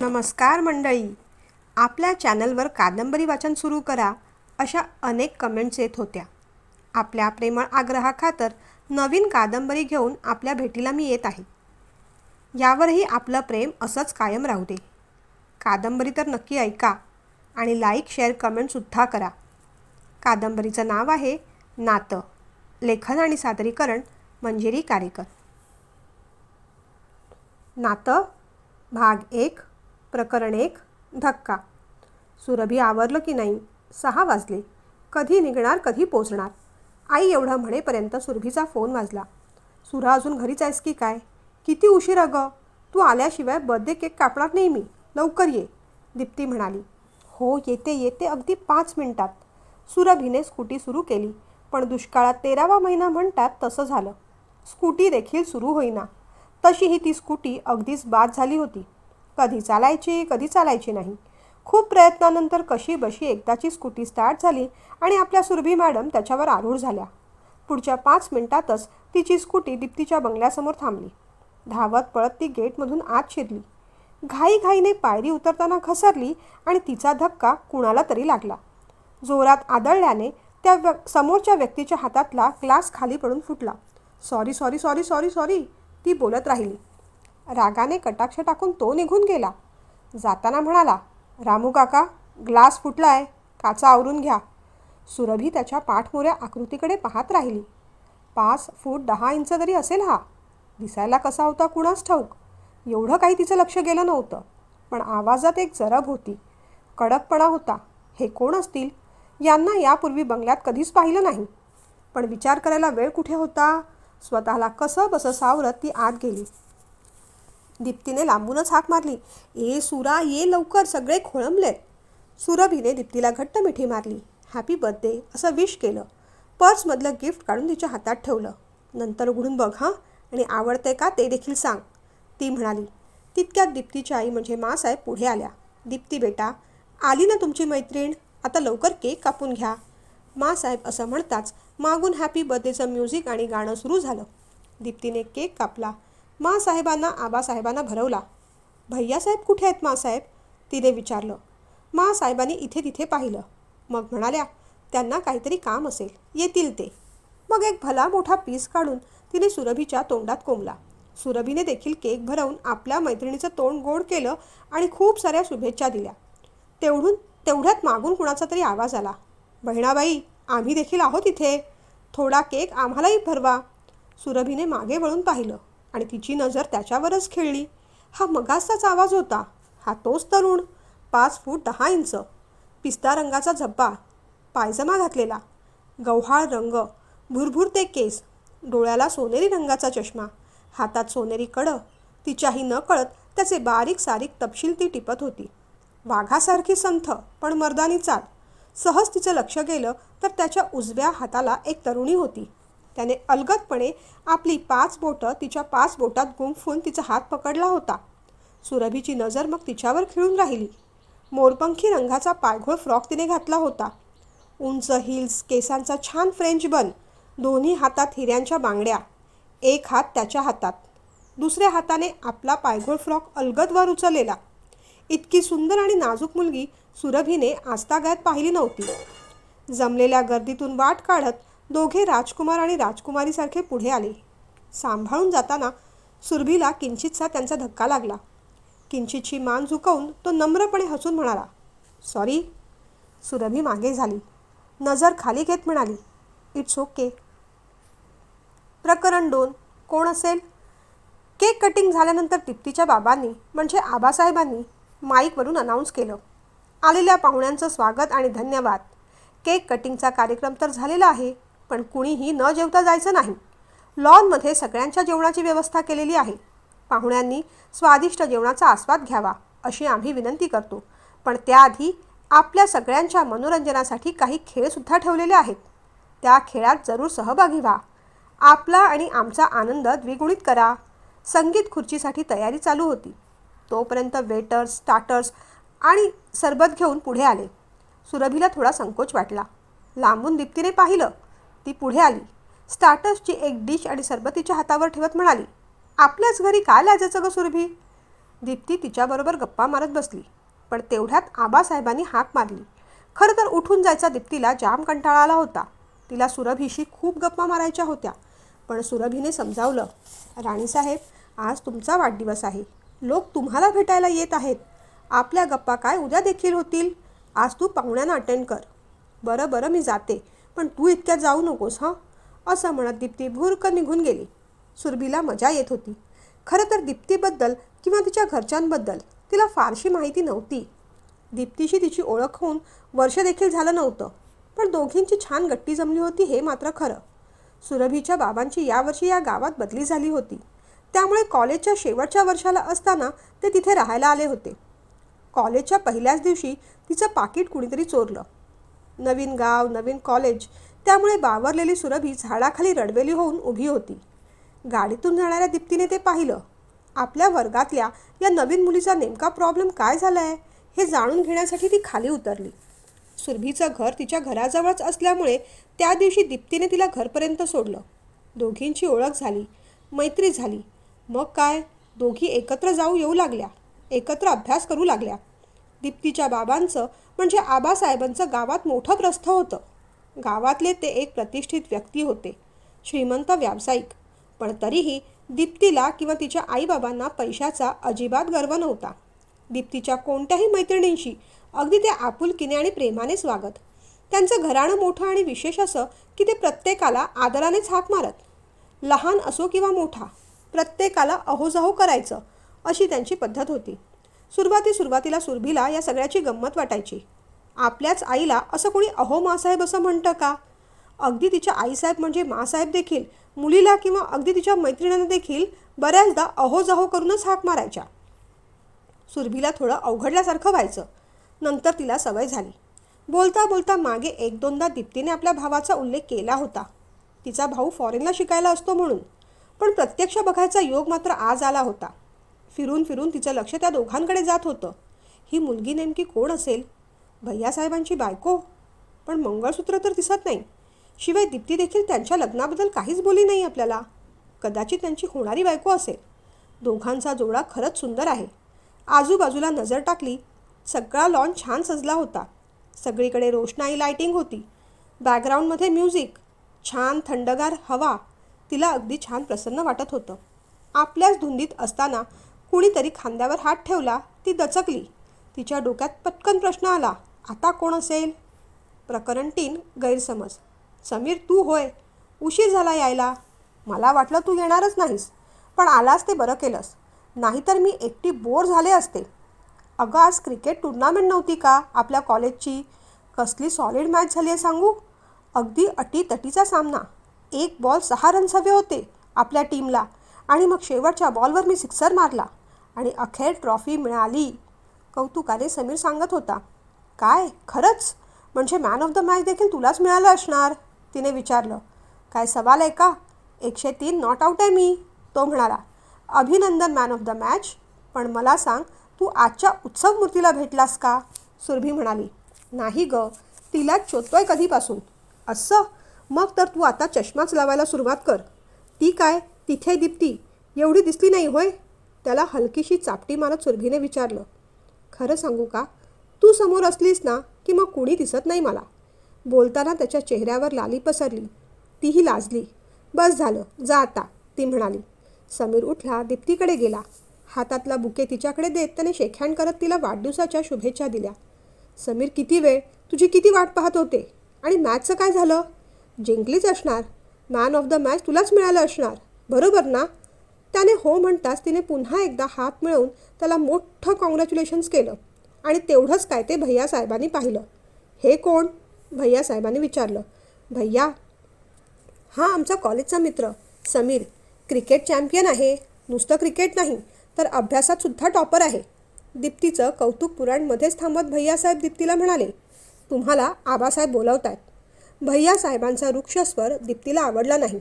नमस्कार मंडळी. आपल्या चॅनलवर कादंबरी वाचन सुरू करा अशा अनेक कमेंट्स येत होत्या. आपल्या प्रेमळ आग्रहाखातर नवीन कादंबरी घेऊन आपल्या भेटीला मी येत आहे. यावरही आपलं प्रेम असंच कायम राहू दे. कादंबरी तर नक्की ऐका आणि लाईक शेअर कमेंटसुद्धा करा. कादंबरीचं नाव आहे नातं लेखन आणि सादरीकरण मंजिरी कारेकर. नातं भाग एक प्रकरण एक धक्का. सुरभी आवरलं की नाही? सहा वाजले. कधी निघणार कधी पोचणार? आई एवढं म्हणेपर्यंत सुरभीचा फोन वाजला. सुरा अजून घरीच आहेस की काय? किती उशीर अगं? तू आल्याशिवाय बर्थडे केक कापणार नाही मी. लवकर ये दीप्ती म्हणाली. हो येते येते अगदी पाच मिनिटात. सुरभीने स्कूटी सुरू केली पण दुष्काळात तेरावा महिना म्हणतात तसं झालं. स्कूटी देखील सुरू होईना. तशीही ती स्कूटी अगदीच बाद झाली होती. कधी चालायची कधी चालायची नाही. खूप प्रयत्नानंतर कशी बशी एकदाची स्कूटी स्टार्ट झाली आणि आपल्या सुरभी मॅडम त्याच्यावर आरूढ झाल्या. पुढच्या पाच मिनिटातच तिची स्कूटी दीप्तीच्या बंगल्यासमोर थांबली. धावत पळत ती गेटमधून आत शिरली. घाईघाईने पायरी उतरताना घसरली आणि तिचा धक्का कुणाला तरी लागला. जोरात आदळल्याने त्या व्य समोरच्या व्यक्तीच्या हातातला ग्लास खाली पडून फुटला. Sorry sorry sorry sorry sorry ती बोलत राहिली. रागाने कटाक्ष टाकून तो निघून गेला. जाताना म्हणाला रामू काका ग्लास फुटलाय काचा आवरून घ्या. सुरभी त्याच्या पाठमोऱ्या आकृतीकडे पाहत राहिली. पाच फूट दहा इंच तरी असेल हा दिसायला कसा होता कुणास ठाऊक? एवढं काही तिचं लक्ष गेलं नव्हतं पण आवाजात एक जरब होती. कडकपणा होता. हे कोण असतील? यांना यापूर्वी बंगल्यात कधीच पाहिलं नाही. पण विचार करायला वेळ कुठे होता? स्वतःला कसं बसं सावरत ती आत गेली. दीप्तीने लांबूनच हाक मारली. ए सुरा ये लवकर सगळे खोळंबलेत. सुरभीने दीप्तीला घट्ट मिठी मारली. हॅपी बर्थडे असं विश केलं. पर्समधलं गिफ्ट काढून तिच्या हातात ठेवलं. नंतर उघडून बघ हां आणि आवडतंय का ते देखील सांग. ती म्हणाली. तितक्यात दीप्तीची आई म्हणजे मासाहेब पुढे आल्या. दीप्ती बेटा आली ना तुमची मैत्रीण? आता लवकर केक कापून घ्या. मासाहेब असं म्हणताच मागून हॅपी बर्थडेचं म्युझिक आणि गाणं सुरू झालं. दीप्तीने केक कापला. मासाहेबांना आबासाहेबांना भरवला. भैयासाहेब कुठे आहेत मासाहेब? तिने विचारलं. मासाहेबांनी इथे तिथे पाहिलं. मग म्हणाल्या त्यांना काहीतरी काम असेल. येतील ते. मग एक भला मोठा पीस काढून तिने सुरभीच्या तोंडात कोंबला. सुरभीने देखील केक भरवून आपल्या मैत्रिणीचं तोंड गोड केलं आणि खूप साऱ्या शुभेच्छा दिल्या. तेवढून तेवढ्यात मागून कुणाचा तरी आवाज आला. बहिणाबाई आम्ही देखील आहोत इथे. थोडा केक आम्हालाही भरवा. सुरभीने मागे वळून पाहिलं. आणि तिची नजर त्याच्यावरच खेळली. हा मगासचाच आवाज होता. हा तोच तरुण पाच फूट दहा इंच. पिस्ता रंगाचा झब्बा पायजमा घातलेला. गव्हाळ रंग भुरभुर ते केस. डोळ्याला सोनेरी रंगाचा चष्मा. हातात सोनेरी कडं. तिच्याही न कळत त्याचे बारीक सारीक तपशील ती टिपत होती. वाघासारखी संथ पण मर्दानी चाल. सहज तिचं लक्ष गेलं तर त्याच्या उजव्या हाताला एक तरुणी होती. त्याने अलगदपणे आपली पाच बोटं तिच्या पाच बोटात गुंफून तिचा हात पकडला होता. सुरभीची नजर मग तिच्यावर खिळून राहिली. मोरपंखी रंगाचा पायघोळ फ्रॉक तिने घातला होता. उंच हिल्स केसांचा छान फ्रेंच बन दोन्ही हातात हिऱ्यांच्या बांगड्या एक हात त्याच्या हातात. दुसऱ्या हाताने आपला पायघोळ फ्रॉक अलगद वर उचललेला. इतकी सुंदर आणि नाजूक मुलगी सुरभीने आजतागायत पाहिली नव्हती. जमलेल्या गर्दीतून वाट काढत दोघे राजकुमार आणि राजकुमारीसारखे पुढे आले. सांभाळून जाताना सुरभीला किंचितसा त्यांचा धक्का लागला. किंचितची मान झुकवून तो नम्रपणे हसून म्हणाला सॉरी. सुरभी मागे झाली. नजर खाली घेत म्हणाली इट्स ओके. प्रकरण दोन. कोण असेल? केक कटिंग झाल्यानंतर तिप्तीच्या बाबांनी म्हणजे आबासाहेबांनी माईकवरून अनाऊन्स केलं. आलेल्या पाहुण्यांचं स्वागत आणि धन्यवाद. केक कटिंगचा कार्यक्रम तर झालेला आहे. पण कुणीही न जेवता जायचं नाही. लॉनमध्ये सगळ्यांच्या जेवणाची व्यवस्था केलेली आहे. पाहुण्यांनी स्वादिष्ट जेवणाचा आस्वाद घ्यावा अशी आम्ही विनंती करतो. पण त्याआधी आपल्या सगळ्यांच्या मनोरंजनासाठी काही खेळसुद्धा ठेवलेले आहेत. त्या खेळात जरूर सहभागी व्हा. आपला आणि आमचा आनंद द्विगुणित करा. संगीत खुर्चीसाठी तयारी चालू होती. तोपर्यंत वेटर्स स्टार्टर्स आणि सरबत घेऊन पुढे आले. सुरभीला थोडा संकोच वाटला. लांबून दीप्तीने पाहिलं. ती पुढे आली. स्टार्टर्सची एक डिश आणि सरबतीच्या हातावर ठेवत म्हणाली आपल्याच घरी काय लाजायचं ग सुरभी? दीप्ती तिच्याबरोबर गप्पा मारत बसली पण तेवढ्यात आबासाहेबांनी हाक मारली. खरं तर उठून जायचा दीप्तीला जाम कंटाळा आला होता. तिला सुरभीशी खूप गप्पा मारायच्या होत्या पण सुरभीने समजावलं राणीसाहेब आज तुमचा वाढदिवस आहे. लोक तुम्हाला भेटायला येत आहेत. आपल्या गप्पा काय उद्या देखील होतील? आज तू पाहुण्यांना अटेंड कर. बरं बरं मी जाते. पण तू इतक्या जाऊ नकोस हां? असं म्हणत दीप्ती भुरक निघून गेली. सुरभीला मजा येत होती. खरं तर दीप्तीबद्दल किंवा तिच्या घरच्यांबद्दल तिला फारशी माहिती नव्हती. दीप्तीशी तिची ओळख होऊन वर्ष देखील झालं नव्हतं पण दोघींची छान गट्टी जमली होती हे मात्र खरं. सुरभीच्या बाबांची यावर्षी या गावात बदली झाली होती. त्यामुळे कॉलेजच्या शेवटच्या वर्षाला असताना ते तिथे राहायला आले होते. कॉलेजच्या पहिल्याच दिवशी तिचं पाकिट कुणीतरी चोरलं. नवीन गाव नवीन कॉलेज त्यामुळे बावरलेली सुरभी झाडाखाली रडवेली होऊन उभी होती. गाडीतून जाणाऱ्या दीप्तीने ते पाहिलं. आपल्या वर्गातल्या या नवीन मुलीचा नेमका प्रॉब्लेम काय झाला आहे हे जाणून घेण्यासाठी ती खाली उतरली. सुरभीचं घर तिच्या घराजवळच असल्यामुळे त्या दिवशी दीप्तीने तिला घरपर्यंत सोडलं. दोघींची ओळख झाली मैत्री झाली. मग काय? दोघी एकत्र जाऊ येऊ लागल्या. एकत्र अभ्यास करू लागल्या. दीप्तीच्या बाबांचं म्हणजे आबासाहेबांचं गावात मोठं प्रस्थ होतं. गावातले ते एक प्रतिष्ठित व्यक्ती होते श्रीमंत व्यावसायिक. पण तरीही दीप्तीला किंवा तिच्या आईबाबांना पैशाचा अजिबात गर्व नव्हता. दीप्तीच्या कोणत्याही मैत्रिणींशी अगदी ते आपुलकीने आणि प्रेमानेच वागत त्यांचं घराणं मोठं आणि विशेष असं की ते प्रत्येकाला आदरानेच हाक मारत. लहान असो किंवा मोठा प्रत्येकाला अहोजाहो करायचं अशी त्यांची पद्धत होती. सुरुवाती सुरुवातीला सुरभीला या सगळ्याची गंमत वाटायची. आपल्याच आईला असं कोणी अहो मासाहेब असं म्हणतं का? अगदी तिच्या आईसाहेब म्हणजे मासाहेब देखील मुलीला किंवा अगदी तिच्या मैत्रिणींना देखील बऱ्याचदा अहोजहो करूनच हाक मारायच्या. सुरभीला थोडं अवघडल्यासारखं व्हायचं. नंतर तिला सवय झाली. बोलता बोलता मागे एक दोनदा दीप्तीने आपल्या भावाचा उल्लेख केला होता. तिचा भाऊ फॉरेनला शिकायला असतो म्हणून. पण प्रत्यक्ष बघायचा योग मात्र आज आला होता. फिरून फिरून तिचं लक्ष त्या दोघांकडे जात होतं. ही मुलगी नेमकी कोण असेल? भैयासाहेबांची बायको? पण मंगळसूत्र तर दिसत नाही. शिवाय दीप्ती देखील त्यांच्या लग्नाबद्दल काहीच बोली नाही आपल्याला. कदाचित त्यांची होणारी बायको असेल. दोघांचा जोडा खरंच सुंदर आहे. आजूबाजूला नजर टाकली सगळा लॉन छान सजला होता. सगळीकडे रोषणाई लाईटिंग होती. बॅकग्राऊंडमध्ये म्युझिक छान थंडगार हवा. तिला अगदी छान प्रसन्न वाटत होतं. आपल्याच धुंदीत असताना कुणीतरी खांद्यावर हात ठेवला ती दचकली. तिच्या डोक्यात पटकन प्रश्न आला आता कोण असेल? प्रकरण तीन गैरसमज. समीर तू होय. उशीर झाला यायला. मला वाटलं तू येणारच नाहीस पण आलास ते बरं केलंस. नाहीतर मी एकटी बोर झाले असते. अगं आज क्रिकेट टुर्नामेंट नव्हती का आपल्या कॉलेजची? कसली सॉलिड मॅच झाली आहे सांगू? अगदी अटीतटीचा सामना. एक बॉल सहा रन्स हवे होते आपल्या टीमला आणि मग शेवटच्या बॉलवर मी सिक्सर मारला. आणि अखेर ट्रॉफी मिळाली. कौतुकाने समीर सांगत होता काय? खरंच? म्हणजे मॅन ऑफ द मॅच देखील तुलाच मिळालं असणार? तिने विचारलं. काय सवाल आहे का? एकशे तीन नॉट आऊट आहे मी तो म्हणाला. अभिनंदन मॅन ऑफ द मॅच पण मला सांग तू आजच्या उत्सव मूर्तीला भेटलास का? सुरभी म्हणाली. नाही ग तिलाच शोधतोय कधीपासून. असं? मग तर तू आता चष्माच लावायला सुरुवात कर. ती काय? तिथे दीप्ती. एवढी दिसली नाही होय? त्याला हलकीशी चापटी मारत सुरभीने विचारलं खरं सांगू का? तू समोर असलीस ना की मग कुणी दिसत नाही मला? बोलताना त्याच्या चेहऱ्यावर लाली पसरली. तीही लाजली. बस झालं जा आता ती म्हणाली. समीर उठला दीप्तीकडे गेला. हातातला बुके तिच्याकडे देत त्याने शेकहँड करत तिला वाढदिवसाच्या शुभेच्छा दिल्या. समीर किती वेळ? तुझी किती वाट पाहत होते? आणि मॅचचं काय झालं? जिंकलीच असणार. मॅन ऑफ द मॅच तुलाच मिळालं असणार. बरोबर ना? त्याने हो म्हणताच तिने पुन्हा एकदा हात मिळवून त्याला मोठं कॉंग्रॅच्युलेशन्स केलं. आणि तेवढंच काय ते भैया साहेबांनी पाहिलं. हे कोण? भैया साहेबांनी विचारलं. भैया हा आमचा कॉलेजचा मित्र समीर. क्रिकेट चॅम्पियन आहे. नुसतं क्रिकेट नाही तर अभ्यासात सुद्धा टॉपर आहे. दीप्तीचं कौतुक पुराणमध्येच थांबत भैयासाहेब दीप्तीला म्हणाले तुम्हाला आबासाहेब बोलावत आहेत भैयासाहेबांचा वृक्षस्वर दीप्तीला आवडला नाही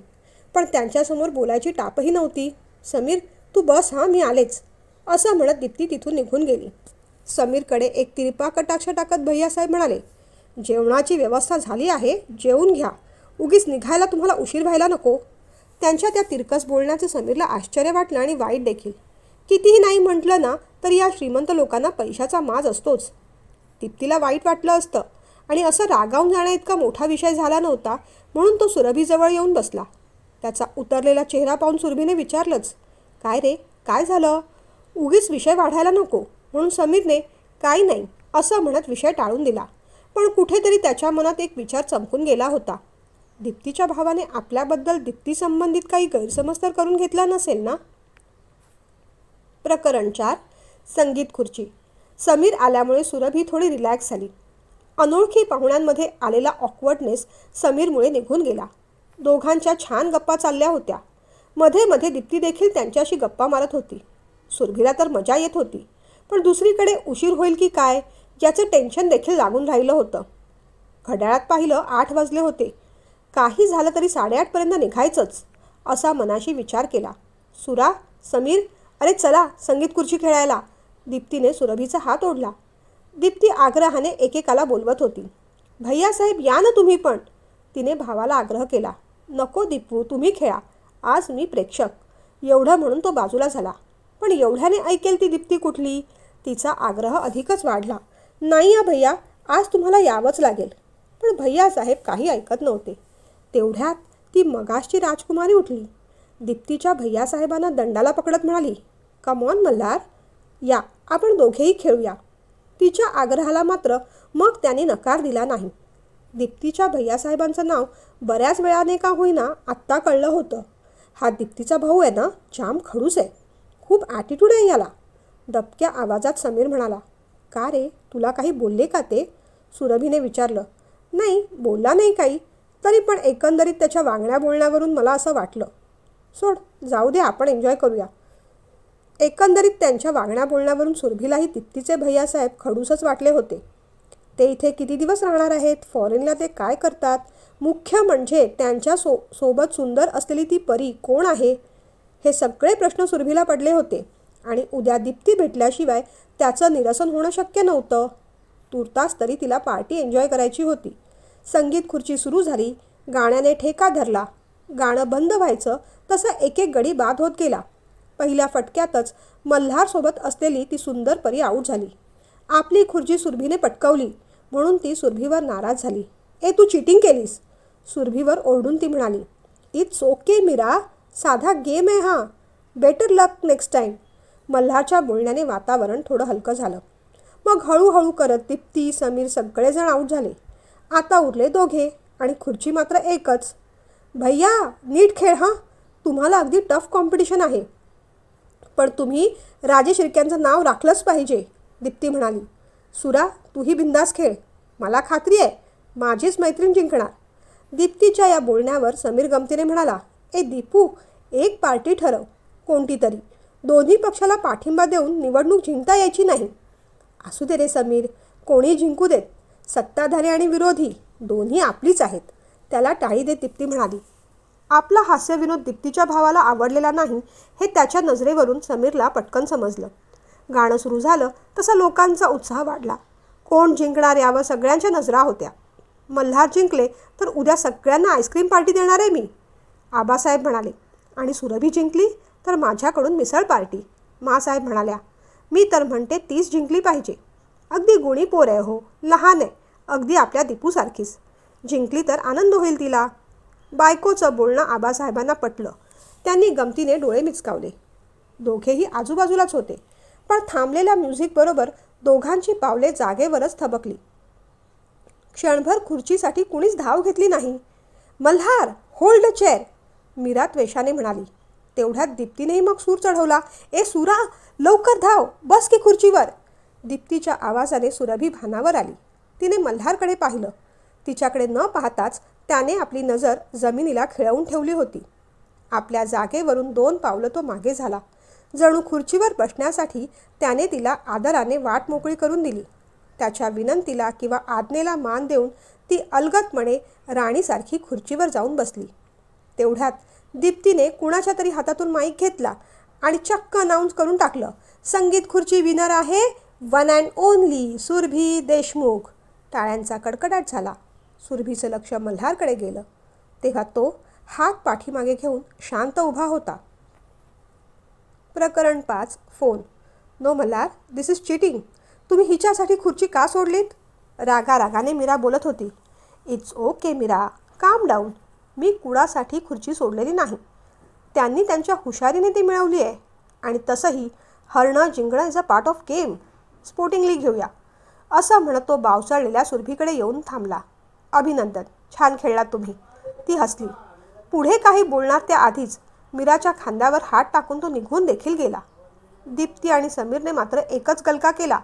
पण त्यांच्यासमोर बोलायची टापही नव्हती. समीर तू बस हां मी आलेच. असं म्हणत दीप्ती तिथून निघून गेली. समीरकडे एक तिरपा कटाक्ष टाकत भैयासाहेब म्हणाले जेवणाची व्यवस्था झाली आहे जेवून घ्या. उगीच निघायला तुम्हाला उशीर व्हायला नको. त्यांच्या त्या तिरकस बोलण्याचं समीरला आश्चर्य वाटलं आणि वाईट देखील. कितीही नाही म्हटलं ना तर या श्रीमंत लोकांना पैशाचा माज असतोच. दीप्तीला वाईट वाटलं असतं आणि असं रागावून जाण्या इतका मोठा विषय झाला नव्हता म्हणून तो सुरभीजवळ येऊन बसला. त्याचा उतरलेला चेहरा पाहून सुरभीने विचारलंच काय रे? काय झालं? उगीच विषय वाढायला नको. म्हणून समीरने काही नाही असं म्हणत विषय टाळून दिला. पण कुठेतरी त्याच्या मनात एक विचार चमकून गेला होता. दीप्तीच्या भावाने आपल्याबद्दल दीप्तीसंबंधित काही गैरसमज तर करून घेतला नसेल ना? प्रकरण चार संगीत खुर्ची. समीर आल्यामुळे सुरभी थोडी रिलॅक्स झाली. अनोळखी पाहुण्यांमध्ये आलेला ऑकवर्डनेस समीरमुळे निघून गेला. दोघांच्या छान गप्पा चालल्या होत्या. मध्ये मध्ये दीप्ती देखील त्यांच्याशी गप्पा मारत होती. सुरभीला तर मजा येत होती. पण दुसरीकडे उशीर होईल की काय याचं टेन्शन देखील लागून राहिलं होतं. घड्याळात पाहिलं आठ वाजले होते. काही झालं तरी साडेआठपर्यंत निघायचंच असा मनाशी विचार केला. सुरा समीर अरे चला संगीत खुर्ची खेळायला. दीप्तीने सुरभीचा हात ओढला. दीप्ती आग्रहाने एकेकाला बोलवत होती. भैयासाहेब या ना तुम्ही पण. तिने भावाला आग्रह केला. नको दीपू तुम्ही खेळा. आज मी प्रेक्षक. एवढं म्हणून तो बाजूला झाला. पण एवढ्याने ऐकेल ती दीप्ती कुठली? तिचा आग्रह अधिकच वाढला. नाही या भैया आज तुम्हाला यावंच लागेल. पण भैया साहेब काही ऐकत नव्हते. तेवढ्यात ती मगाशची राजकुमारी उठली. दीप्तीच्या भैयासाहेबांना दंडाला पकडत म्हणाली कमॉन मल्हार. या आपण दोघेही खेळूया. तिच्या आग्रहाला मात्र मग त्याने नकार दिला नाही. दीप्तीच्या भैयासाहेबांचं नाव बऱ्याच वेळाने का होईना आत्ता कळलं होतं. हा दीप्तीचा भाऊ आहे ना जाम खडूस आहे. खूप ॲटिट्यूड आहे याला. दबक्या आवाजात समीर म्हणाला का रे तुला काही बोलले का ते? सुरभीने विचारलं नाही बोलला नाही काही. तरी पण एकंदरीत त्याच्या वागण्या बोलण्यावरून मला असं वाटलं. सोड जाऊ दे आपण एन्जॉय करूया. एकंदरीत त्यांच्या वागण्या बोलण्यावरून सुरभीलाही दीप्तीचे भैयासाहेब खडूसच वाटले होते. ते इथे किती दिवस राहणार आहेत? फॉरेनला ते काय करतात? मुख्य म्हणजे त्यांच्या सो सोबत सुंदर असलेली ती परी कोण आहे? हे सगळे प्रश्न सुरभीला पडले होते. आणि उद्या दीप्ती भेटल्याशिवाय त्याचं निरसन होणं शक्य नव्हतं. तुर्तास तरी तिला पार्टी एन्जॉय करायची होती. संगीत खुर्ची सुरू झाली. गाण्याने ठेका धरला. गाणं बंद व्हायचं. तसं एक एक गडी बाद होत गेला. पहिल्या फटक्यातच मल्हारसोबत असलेली ती सुंदर परी आऊट झाली. आपली खुर्ची सुरभीने पटकवली. म्हणून ती सुरभीवर नाराज झाली. ए तू चिटिंग केलीस? सुरभीवर ओरडून ती म्हणाली. It's okay Meera. साधा गेम आहे हा. बेटर लक नेक्स्ट टाईम मल्हारच्या बोलण्याने वातावरण थोडं हलकं झालं. मग हळूहळू करत दीप्ती समीर सगळेजण आऊट झाले. आता उरले दोघे आणि खुर्ची मात्र एकच. भैया नीट खेळ हां. तुम्हाला अगदी टफ कॉम्पिटिशन आहे. पण तुम्ही राजे शिर्क्यांचं नाव राखलंच पाहिजे दीप्ती म्हणाली. सुरा तूही बिंदास खेळ. मला खात्री आहे माझीच मैत्रीण जिंकणार. दीप्तीच्या या बोलण्यावर समीर गमतीने म्हणाला ए दीपू एक पार्टी ठरव कोणती तरी. दोन्ही पक्षाला पाठिंबा देऊन निवडणूक जिंकता यायची नाही. असू दे रे समीर कोणी जिंकू देत. सत्ताधारी आणि विरोधी दोन्ही आपलीच आहेत. त्याला टाळी देत दीप्ती म्हणाली. आपला हास्यविनोद दीप्तीच्या भावाला आवडलेला नाही हे त्याच्या नजरेवरून समीरला पटकन समजलं. गाणं सुरू झालं तसा लोकांचा उत्साह वाढला. कोण जिंकणार यावर सगळ्यांच्या नजरा होत्या. मल्हार जिंकले तर उद्या सगळ्यांना आईस्क्रीम पार्टी देणार आहे मी आबासाहेब म्हणाले. आणि सुरभी जिंकली तर माझ्याकडून मिसळ पार्टी मासाहेब म्हणाल्या. मी तर म्हणते तीच जिंकली पाहिजे. अगदी गुणी पोर आहे हो लहान आहे अगदी आपल्या दीपूसारखीच. जिंकली तर आनंद होईल तिला. बायकोचं बोलणं आबासाहेबांना पटलं. त्यांनी गमतीने डोळे मिचकावले. दोघेही आजूबाजूलाच होते. पण थांबलेल्या म्युझिकबरोबर दोघांची पावले जागेवरच थबकली. क्षणभर खुर्चीसाठी कुणीच धाव घेतली नाही. मल्हार होल्ड चेअर मीरा त्वेषाने म्हणाली तेवढ्यात दीप्तीनेही मग सूर चढवला. ए सुरा लवकर धाव बस की खुर्चीवर. दीप्तीच्या आवाजाने सुरभी भानावर आली. तिने मल्हारकडे पाहिलं. तिच्याकडे न पाहताच त्याने आपली नजर जमिनीला खिळवून ठेवली होती. आपल्या जागेवरून दोन पावलं तो मागे झाला. जणू खुर्चीवर बसण्यासाठी त्याने तिला आदराने वाट मोकळी करून दिली. त्याच्या विनंतीला किंवा आज्ञेला मान देऊन ती अलगतपणे राणीसारखी खुर्चीवर जाऊन बसली. तेवढ्यात दीप्तीने कुणाच्या तरी हातातून माईक घेतला आणि चक्क अनाऊन्स करून टाकलं संगीत खुर्ची विनर आहे one and only Surabhi Deshmukh. टाळ्यांचा कडकडाट झाला. सुरभीचं लक्ष मल्हारकडे गेलं. तेव्हा तो हात पाठीमागे घेऊन शांत उभा होता. प्रकरण पाच phone. No Malhar this is cheating तुम्ही हिच्यासाठी खुर्ची का सोडलीत? रागा रागाने मीरा बोलत होती. It's okay Meera. Calm down मी कुणासाठी खुर्ची सोडलेली नाही. त्यांनी त्यांच्या हुशारीने ती मिळवली आहे. आणि तसंही हरणं जिंकणं is a part of game sportingly घेऊया. असं म्हणत तो बावचाळलेल्या सुरभीकडे येऊन थांबला. अभिनंदन. छान खेळलात तुम्ही. ती हसली. पुढे काही बोलणार त्या आधीच मीराच्या खांद्यावर हात टाकून तो निघून देखील गेला. दीप्ती आणि समीरने मात्र एकच गलका केला.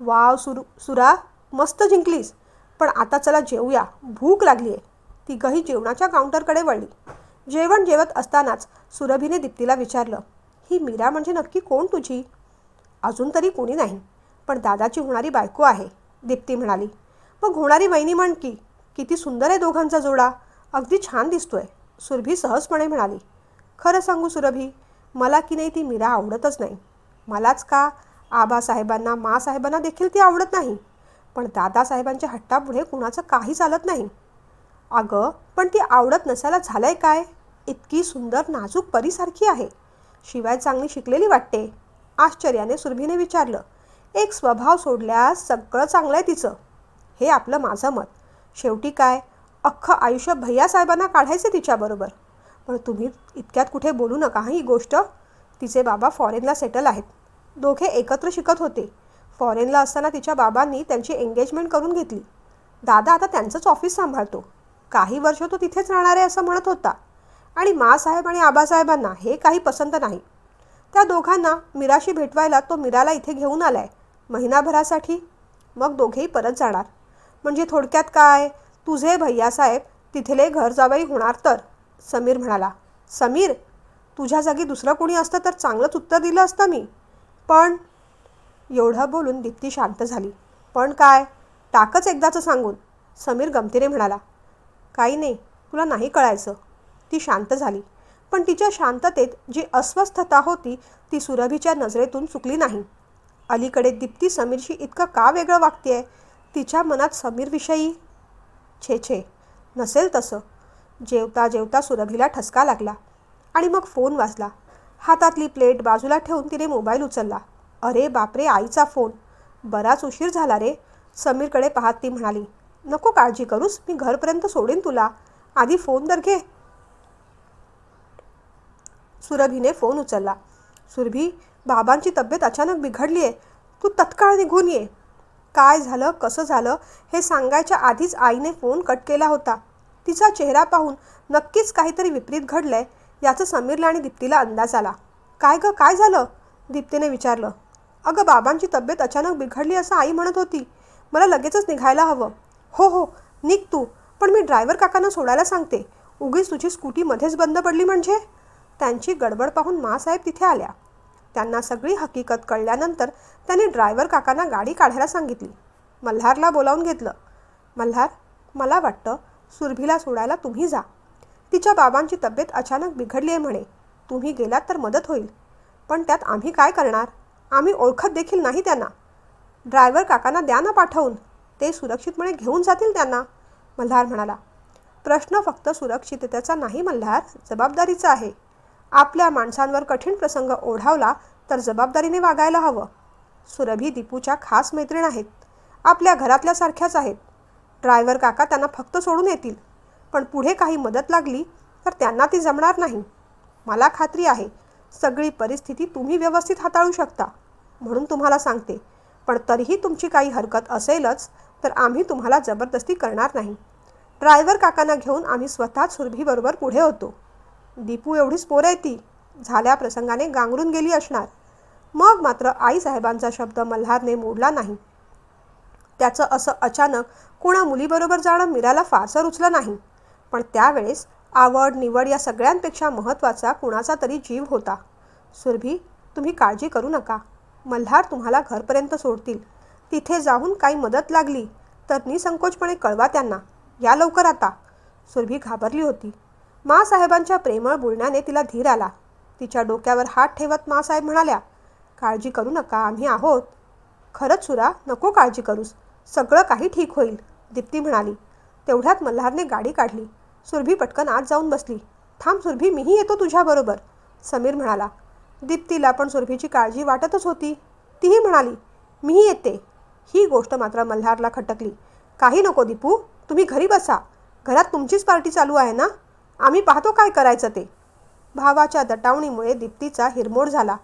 वाव सुरू सुरा मस्त जिंकलीस. पण आता चला जेवूया भूक लागली आहे तिघही जेवणाच्या काउंटरकडे वळली. जेवण जेवत असतानाच सुरभीने दीप्तीला विचारलं ही मीरा म्हणजे नक्की कोण तुझी? अजून तरी कोणी नाही पण दादाची होणारी बायको आहे दीप्ती म्हणाली. मग होणारी वहिनी म्हण की किती सुंदर आहे दोघांचा जोडा. अगदी छान दिसतोय सुरभी सहजपणे म्हणाली. खरं सांगू सुरभी मला की नाही ती मीरा आवडतच नाही. मलाच का? आबासाहेबांना मासाहेबांना देखील ती आवडत नाही. पण दादासाहेबांच्या हट्टापुढे कुणाचं काही चालत नाही. अगं पण ती आवडत नसायला झालंय काय? इतकी सुंदर नाजूक परीसारखी आहे. शिवाय चांगली शिकलेली वाटते. आश्चर्याने सुरभीने विचारलं. एक स्वभाव सोडल्यास सगळं चांगलं आहे तिचं. हे आपलं माझं मत. शेवटी काय? अख्खं आयुष्य भैयासाहेबांना काढायचं तिच्याबरोबर. पण तुम्ही इतक्यात कुठे बोलू नका ही गोष्ट? तिचे बाबा फॉरेनला सेटल आहेत. दोघे एकत्र शिकत होते. फॉरेनला असताना तिच्या बाबांनी त्यांची एंगेजमेंट करून घेतली. दादा आता त्यांचंच ऑफिस सांभाळतो. काही वर्ष तो तिथेच राहणार आहे असं म्हणत होता. आणि मासाहेब आणि आबासाहेबांना हे काही पसंत नाही. त्या दोघांना मीराशी भेटवायला तो मीराला इथे घेऊन आलाय. महिनाभरासाठी. मग दोघेही परत जाणार. म्हणजे थोडक्यात काय? तुझे भैयासाहेब तिथले घर जावई होणार तर. समीर म्हणाला समीर तुझ्या जागी दुसरं कोणी असतं तर चांगलंच उत्तर दिलं असतं मी. पण एवढं बोलून दीप्ती शांत झाली. पण काय टाकच एकदाचं सांगून. समीर गमतीने म्हणाला काही नाही तुला नाही कळायचं. ती शांत झाली. पण तिच्या शांततेत जी अस्वस्थता होती ती सुरभीच्या नजरेतून चुकली नाही. अलीकडे दीप्ती समीरशी इतकं का वेगळं वागतेय? तिच्या मनात समीरविषयी छे छे. नसेल तसं. जेवता जेवता सुरभीला ठसका लागला आणि मग फोन वाजला. हातातली प्लेट बाजूला ठेवून तिने मोबाईल उचलला. अरे बापरे आईचा फोन. बराच उशीर झाला रे. समीरकडे पाहत ती म्हणाली नको काळजी करूस मी घरपर्यंत सोडेन तुला. आधी फोन तर घे. सुरभीने फोन उचलला. सुरभी बाबांची तब्येत अचानक बिघडली आहे तू तत्काळ निघून ये. काय झालं? कसं झालं? हे सांगायच्या आधीच आईने फोन कट केला होता. तिचा चेहरा पाहून नक्कीच काहीतरी विपरीत घडलंय याचं समीरला आणि दीप्तीला अंदाज आला. काय गं काय झालं? दीप्तीने विचारलं. अगं बाबांची तब्येत अचानक बिघडली असं आई म्हणत होती. मला लगेचच निघायला हवं. हो हो निघ तू पण मी ड्रायव्हर काकांना सोडायला सांगते. उगीच तुझी स्कूटी मध्येच बंद पडली म्हणजे? त्यांची गडबड पाहून मासाहेब तिथे आल्या. त्यांना सगळी हकीकत कळल्यानंतर त्यांनी ड्रायव्हर काकांना गाडी काढायला सांगितली. मल्हारला बोलावून घेतलं. मल्हार मला वाटतं सुरभीला सोडायला तुम्ही जा. तिच्या बाबांची तब्येत अचानक बिघडली आहे म्हणे. तुम्ही गेलात तर मदत होईल. पण त्यात आम्ही काय करणार? आम्ही ओळखत देखील नाही त्यांना. ड्रायव्हर काकांना द्या ना पाठवून. ते सुरक्षितपणे घेऊन जातील त्यांना मल्हार म्हणाला. प्रश्न फक्त सुरक्षिततेचा नाही मल्हार जबाबदारीचा आहे. आपल्या माणसांवर कठीण प्रसंग ओढावला तर जबाबदारीने वागायला हवं. सुरभी दीपूच्या खास मैत्रीण आहेत. आपल्या घरातल्यासारख्याच आहेत. ड्रायव्हर काका त्यांना फक्त सोडून येतील. पण पुढे काही मदत लागली तर त्यांना ती जमणार नाही. मला खात्री आहे सगळी परिस्थिती तुम्ही व्यवस्थित हाताळू शकता म्हणून तुम्हाला सांगते. पण तरीही तुमची काही हरकत असेलच तर आम्ही तुम्हाला जबरदस्ती करणार नाही. ड्रायव्हर काकांना घेऊन आम्ही स्वतःच सुरभीबरोबर पुढे होतो. दीपू एवढीच पोरं येती ती झाल्या प्रसंगाने गांगरून गेली असणार. मग मात्र आईसाहेबांचा शब्द मल्हारने मोडला नाही. त्याचं असं अचानक कुणा मुलीबरोबर जाणं मीराला फारसं रुचलं नाही. पण त्यावेळेस आवड निवड या सगळ्यांपेक्षा महत्त्वाचा कुणाचा तरी जीव होता. सुरभी तुम्ही काळजी करू नका. मल्हार तुम्हाला घरपर्यंत सोडतील. तिथे जाऊन काही मदत लागली तर निसंकोचपणे कळवा त्यांना. या लवकर आता. सुरभी घाबरली होती. मासाहेबांच्या प्रेमळ बोलण्याने तिला धीर आला. तिच्या डोक्यावर हात ठेवत मासाहेब म्हणाल्या काळजी करू नका आम्ही आहोत. खरंच सुरा नको काळजी करूस. सगळं काही ठीक होईल दीप्ती म्हणाली. तेवढ्यात मल्हारने गाडी काढली. सुरभी पटकन आत जाऊन बसली. थांब सुरभी मीही येतो तुझ्याबरोबर समीर म्हणाला. दीप्तीला पण सुरभीची काळजी वाटतच होती. तीही म्हणाली मीही येते. ही गोष्ट मात्र मल्हारला खटकली. काही नको दीपू तुम्ही घरी बसा. घरात तुमचीच पार्टी चालू आहे ना? आम्ही पाहतो काय करायचं ते. भावाच्या दटावणीमुळे दीप्तीचा हिरमोड झाला.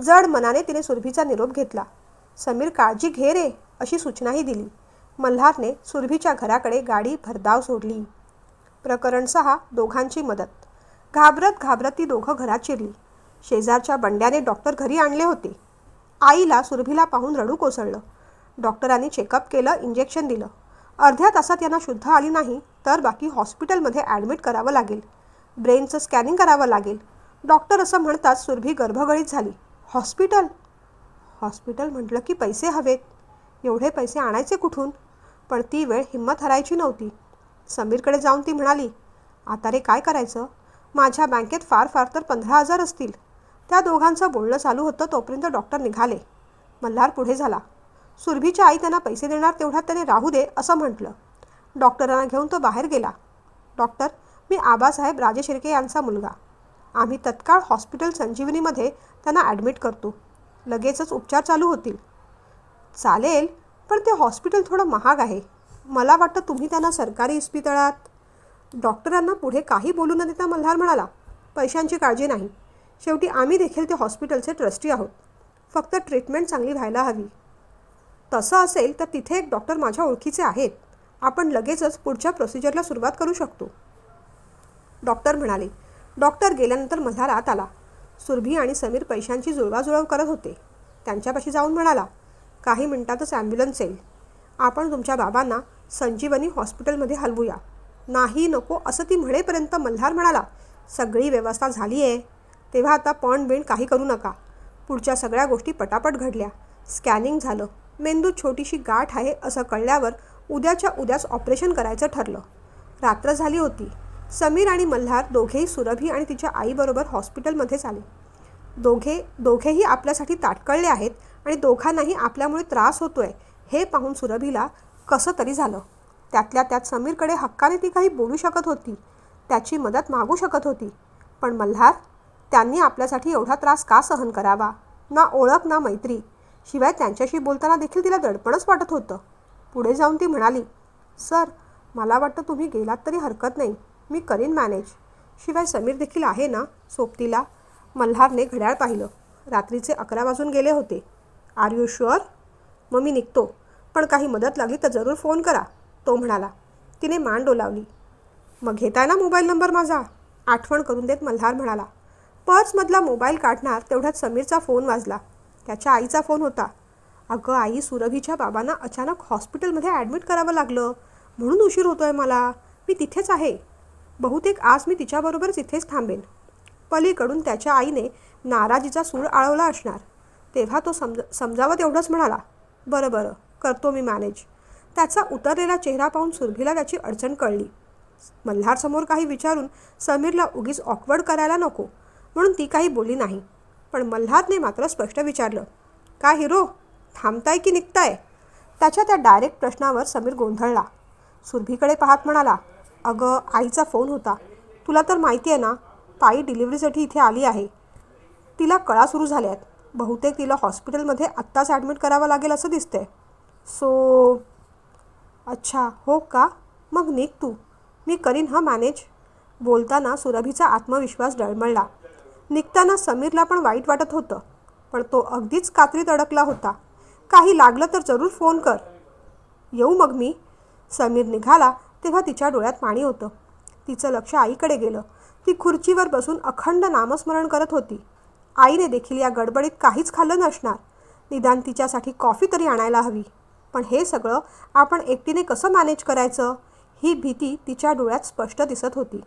जड मनाने तिने सुरभीचा निरोप घेतला. समीर काळजी घे रे अशी सूचनाही दिली. मल्हारने सुरभीच्या घराकडे गाडी भरधाव सोडली. प्रकरण सहा दोघांची मदत. घाबरत घाबरत ती दोघं घरात शिरली. शेजारच्या बंड्याने डॉक्टर घरी आणले होते. आईला सुरभीला पाहून रडू कोसळलं. डॉक्टरांनी चेकअप केलं इंजेक्शन दिलं. अर्ध्या तासात यांना शुद्ध आली नाही तर बाकी हॉस्पिटलमध्ये ॲडमिट करावं लागेल. ब्रेनचं स्कॅनिंग करावं लागेल. डॉक्टर असं म्हणतात सुरभी गर्भगळीत झाली. हॉस्पिटल? हॉस्पिटल म्हटलं की पैसे हवेत. एवढे पैसे आणायचे कुठून? पण ती वेळ हिंमत हरायची नव्हती. समीरकडे जाऊन ती म्हणाली आता रे काय करायचं? माझ्या बँकेत फार फार तर पंधरा हजार असतील. त्या दोघांचं बोलणं चालू होतं तोपर्यंत डॉक्टर निघाले. मल्हार पुढे झाला. सुरभीच्या आई त्यांना पैसे देणार तेवढ्यात त्याने राहू दे असं म्हटलं. डॉक्टरांना घेऊन तो बाहेर गेला. डॉक्टर मी आबासाहेब राजेशिर्के यांचा मुलगा. आम्ही तत्काळ हॉस्पिटल संजीवनीमध्ये त्यांना ॲडमिट करतो. लगेचच उपचार चालू होतील. चालेल पण ते हॉस्पिटल थोडं महाग आहे. मला वाटतं तुम्ही त्यांना सरकारी इस्पितळात. डॉक्टरांना पुढे काही बोलू न देता मल्हार म्हणाला पैशांची काळजी नाही. शेवटी आम्ही देखील ते हॉस्पिटलचे ट्रस्टी आहोत. फक्त ट्रीटमेंट चांगली व्हायला हवी. तसं असेल तर तिथे एक डॉक्टर माझ्या ओळखीचे आहेत. आपण लगेचच पुढच्या प्रोसिजरला सुरुवात करू शकतो. डॉक्टर म्हणाले. डॉक्टर गेल्यानंतर मल्हार आत आला. सुरभी आणि समीर पैशांची जुळवाजुळव करत होते. त्यांच्यापाशी जाऊन म्हणाला काही मिनिटातच ॲम्ब्युलन्स येईल. आपण तुमच्या बाबांना संजीवनी हॉस्पिटलमध्ये हलवूया. नाही नको असं ती म्हणेपर्यंत मल्हार म्हणाला सगळी व्यवस्था झाली आहे तेव्हा आता पण बिण काही करू नका. पुढच्या सगळ्या गोष्टी पटापट घडल्या. स्कॅनिंग झालं. मेंदूत छोटीशी गाठ आहे असं कळल्यावर उद्याच्या उद्याच ऑपरेशन करायचं ठरलं. रात्र झाली होती. समीर आणि मल्हार दोघेही सुरभी आणि तिच्या आईबरोबर हॉस्पिटलमध्येच आले. दोघे दोघेही आपल्यासाठी ताटकळले आहेत आणि दोघांनाही आपल्यामुळे त्रास होतोय हे पाहून सुरभीला कसं तरी झालं. त्यातल्या त्यात समीरकडे हक्काने ती काही बोलू शकत होती त्याची मदत मागू शकत होती. पण मल्हार त्यांनी आपल्यासाठी एवढा त्रास का सहन करावा? ना ओळख ना मैत्री. शिवाय त्यांच्याशी बोलताना देखील तिला दडपणच वाटत होतं. पुढे जाऊन ती म्हणाली सर मला वाटतं तुम्ही गेलात तरी हरकत नाही. मी करीन मॅनेज. शिवाय समीर देखील आहे ना सोबतीला? मल्हारने घड्याळ पाहिलं. रात्रीचे अकरा वाजून गेले होते. आर यू शुअर मग मी निघतो. पण काही मदत लागली तर जरूर फोन करा तो म्हणाला. तिने मान डोलावली. मग घेताय ना मोबाईल नंबर माझा? आठवण करून देत मल्हार म्हणाला. पर्समधला मोबाईल काढणार तेवढ्यात समीरचा फोन वाजला. त्याच्या आईचा फोन होता. अगं आई सुरभीच्या बाबांना अचानक हॉस्पिटलमध्ये ॲडमिट करावं लागलं. म्हणून उशीर होतोय मला. मी तिथेच आहे. बहुतेक आज मी तिच्याबरोबरच इथेच थांबेन. पलीकडून त्याच्या आईने नाराजीचा सूर आळवला असणार. तेव्हा तो समज समजावं तेवढंच म्हणाला बरं बरं करतो मी मॅनेज. त्याचा उतरलेला चेहरा पाहून सुरभीला त्याची अडचण कळली. मल्हारसमोर काही विचारून समीरला उगीच ऑकवर्ड करायला नको म्हणून ती काही बोलली नाही. पण मल्हारने मात्र स्पष्ट विचारलं का हिरो थांबताय की निघताय? त्याच्या त्या डायरेक्ट प्रश्नावर समीर गोंधळला. सुरभीकडे पाहत म्हणाला अगं आईचा फोन होता. तुला तर माहिती आहे ना ताई डिलिव्हरीसाठी इथे आली आहे. तिला कळा सुरू झाल्या आहेत बहुतेक तिला हॉस्पिटलमध्ये आत्ताच ॲडमिट करावं लागेल असं दिसतंय. सो अच्छा हो का? मग निघ तू. मी करीन हा मॅनेज. बोलताना सुरभीचा आत्मविश्वास डळमळला. निघताना समीरला पण वाईट वाटत होतं पण तो अगदीच कात्रीत अडकला होता. काही लागलं तर जरूर फोन कर. येऊ मग मी. समीर निघाला तेव्हा तिच्या डोळ्यात पाणी होतं. तिचं लक्ष आईकडे गेलं. ती खुर्चीवर बसून अखंड नामस्मरण करत होती. आईने देखील या गडबडीत काहीच खाल्लं नसणार. निदान तिच्यासाठी कॉफी तरी आणायला हवी. पण हे सगळं आपण एकटीने कसं मॅनेज करायचं? ही भीती तिच्या डोळ्यात स्पष्ट दिसत होती.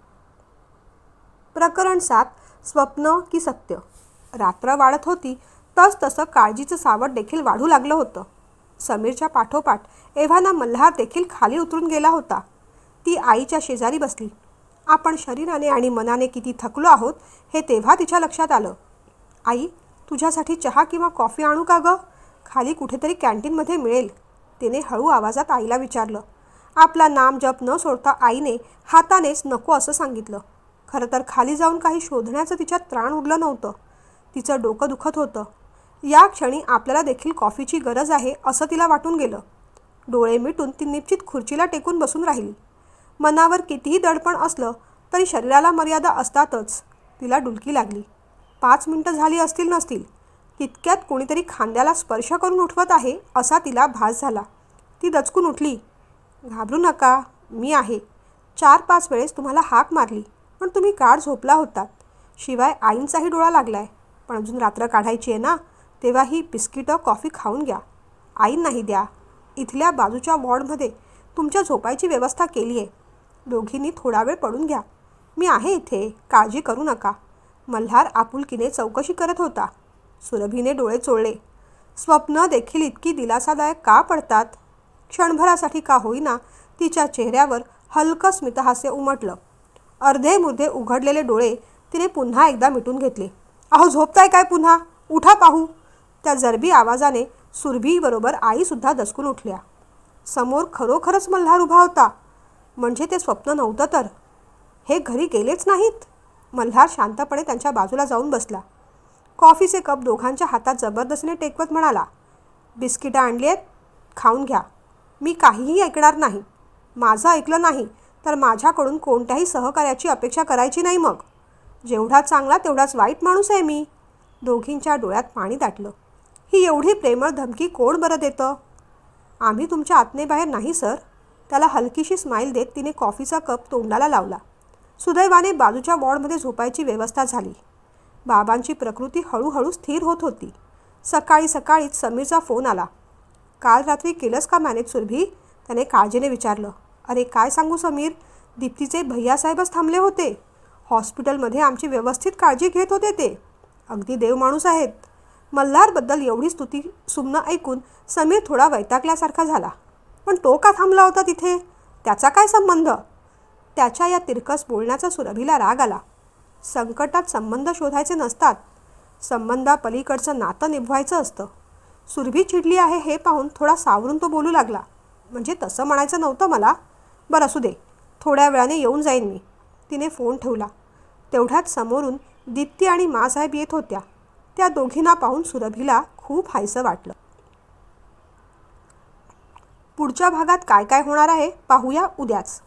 प्रकरण सात स्वप्न की सत्य? रात्र वाढत होती. तस तसं काळजीचं सावट देखील वाढू लागलं होतं. समीरच्या पाठोपाठ एव्हाना मल्हार देखील खाली उतरून गेला होता. ती आईच्या शेजारी बसली. आपण शरीराने आणि मनाने किती थकलो आहोत हे तेव्हा तिच्या लक्षात आलं. आई तुझ्यासाठी चहा किंवा कॉफी आणू का गं? खाली कुठेतरी कॅन्टीनमध्ये मिळेल. तिने हळू आवाजात आईला विचारलं. आपला नाम जप न सोडता आईने हातानेच नको असं सांगितलं. खरं तर खाली जाऊन काही शोधण्याचं तिच्यात त्राण उरलं नव्हतं. तिचं डोकं दुखत होतं. या क्षणी आपल्याला देखील कॉफीची गरज आहे असं तिला वाटून गेलं. डोळे मिटून ती निश्चित खुर्चीला टेकून बसून राहिली. मनावर कितीही दडपण असलं तरी शरीराला मर्यादा असतातच. तिला डुलकी लागली. पाच मिनटं झाली असतील नसतील. तितक्यात कोणीतरी खांद्याला स्पर्श करून उठवत आहे असा तिला भास झाला. ती दचकून उठली. घाबरू नका मी आहे. चार पाच वेळेस तुम्हाला हाक मारली पण तुम्ही गाढ झोपला होतात. शिवाय आईंचाही डोळा लागलाय. पण अजून रात्र काढायची आहे ना तेव्हा ही बिस्किटं कॉफी खाऊन घ्या. आई नाही द्या. इथल्या बाजूच्या वॉर्डमध्ये तुमच्या झोपायची व्यवस्था केली आहे दोघींनी थोडा वेळ पडून घ्या. मी आहे इथे काळजी करू नका. मल्हार आपुलकीने चौकशी करत होता. सुरभीने डोळे चोळले. स्वप्न देखील इतकी दिलासादायक का पडतात? क्षणभरासाठी का होईना तिच्या चेहऱ्यावर हलकं स्मितहास्य उमटलं. अर्धे मुर्धे उघडलेले डोळे तिने पुन्हा एकदा मिटून घेतले. अहो झोपताय काय पुन्हा? उठा पाहू. त्या जरबी आवाजाने सुरभीबरोबर आईसुद्धा दसकून उठल्या. समोर खरोखरच मल्हार उभा होता. म्हणजे ते स्वप्न नव्हतं तर. हे घरी गेलेच नाहीत. मल्हार शांतपणे त्यांच्या बाजूला जाऊन बसला. कॉफीचे कप दोघांच्या हातात जबरदस्तीने टेकवत म्हणाला बिस्किटं आणली आहेत? खाऊन घ्या. मी काहीही ऐकणार नाही. माझं ऐकलं नाही तर माझ्याकडून कोणत्याही सहकार्याची अपेक्षा करायची नाही मग. जेवढा चांगला तेवढाच वाईट माणूस आहे मी. दोघींच्या डोळ्यात पाणी दाटलं. ही एवढी प्रेमळ धमकी कोण बरं देतं? आम्ही तुमच्या आत्मेबाहेर नाही सर. त्याला हलकीशी स्माईल देत तिने कॉफीचा कप तोंडाला लावला. सुदैवाने बाजूच्या वॉर्डमध्ये झोपायची व्यवस्था झाली. बाबांची प्रकृती हळूहळू स्थिर होत होती. सकाळी सकाळीच समीरचा फोन आला. काल रात्री केलंस का मॅनेज सुरभी? त्याने काळजीने विचारलं. अरे काय सांगू समीर? दीप्तीचे भैयासाहेबच थांबले होते. हॉस्पिटलमध्ये आमची व्यवस्थित काळजी घेत होते ते. अगदी देव माणूस आहेत. मल्हारबद्दल एवढी स्तुती सुमनं ऐकून समीर थोडा वैतागल्यासारखा झाला. पण तो का थांबला होता तिथे? त्याचा काय संबंध? त्याच्या या तिरकस बोलण्याचा सुरभीला राग आला. संकटात संबंध शोधायचे नसतात. संबंधापलीकडचं नातं निभवायचं असतं. सुरभी चिडली आहे हे पाहून थोडा सावरून तो बोलू लागला. म्हणजे तसं म्हणायचं नव्हतं मला? बरं असू दे. थोड्या वेळाने येऊन जाईन मी. तिने फोन ठेवला. तेवढ्यात समोरून दित्ती आणि मासाहेब येत होत्या. त्या दोघींना पाहून सुरभीला खूप हायसं वाटलं. पुढच्या भागात काय काय होणार आहे पाहूया उद्याच.